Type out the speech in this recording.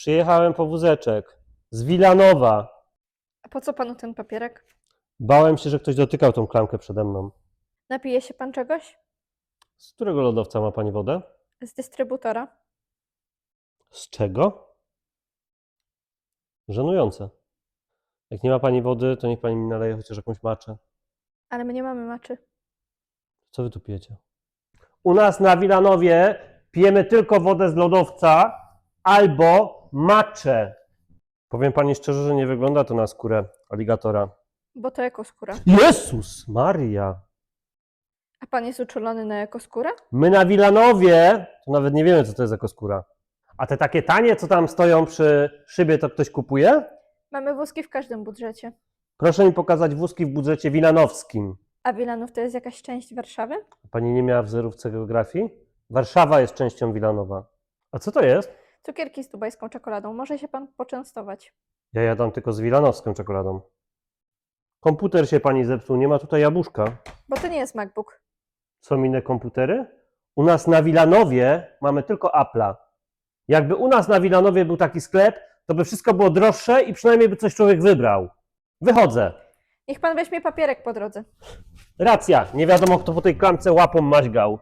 Przyjechałem po wózeczek. Z Wilanowa. A po co panu ten papierek? Bałem się, że ktoś dotykał tą klamkę przede mną. Napije się pan czegoś? Z którego lodowca ma pani wodę? Z dystrybutora? Z czego? Żenujące. Jak nie ma pani wody, to niech pani mi naleje chociaż jakąś maczę. Ale my nie mamy maczy. Co wy tu pijecie? U nas na Wilanowie pijemy tylko wodę z lodowca albo maczę. Powiem pani szczerze, że nie wygląda to na skórę aligatora. Bo to ekoskóra. Jezus Maria! A pan jest uczulony na ekoskórę? My na Wilanowie to nawet nie wiemy, co to jest ekoskóra. A te takie tanie, co tam stoją przy szybie, to ktoś kupuje? Mamy wózki w każdym budżecie. Proszę mi pokazać wózki w budżecie wilanowskim. A Wilanów to jest jakaś część Warszawy? Pani nie miała wzorówce geografii? Warszawa jest częścią Wilanowa. A co to jest? Cukierki z dubajską czekoladą. Może się pan poczęstować. Ja jadam tylko z wilanowską czekoladą. Komputer się pani zepsuł, nie ma tutaj jabłuszka. Bo to nie jest MacBook. Są inne komputery? U nas na Wilanowie mamy tylko Apple'a. Jakby u nas na Wilanowie był taki sklep, to by wszystko było droższe i przynajmniej by coś człowiek wybrał. Wychodzę. Niech pan weźmie papierek po drodze. Racja, nie wiadomo kto po tej klamce łapą maźgał.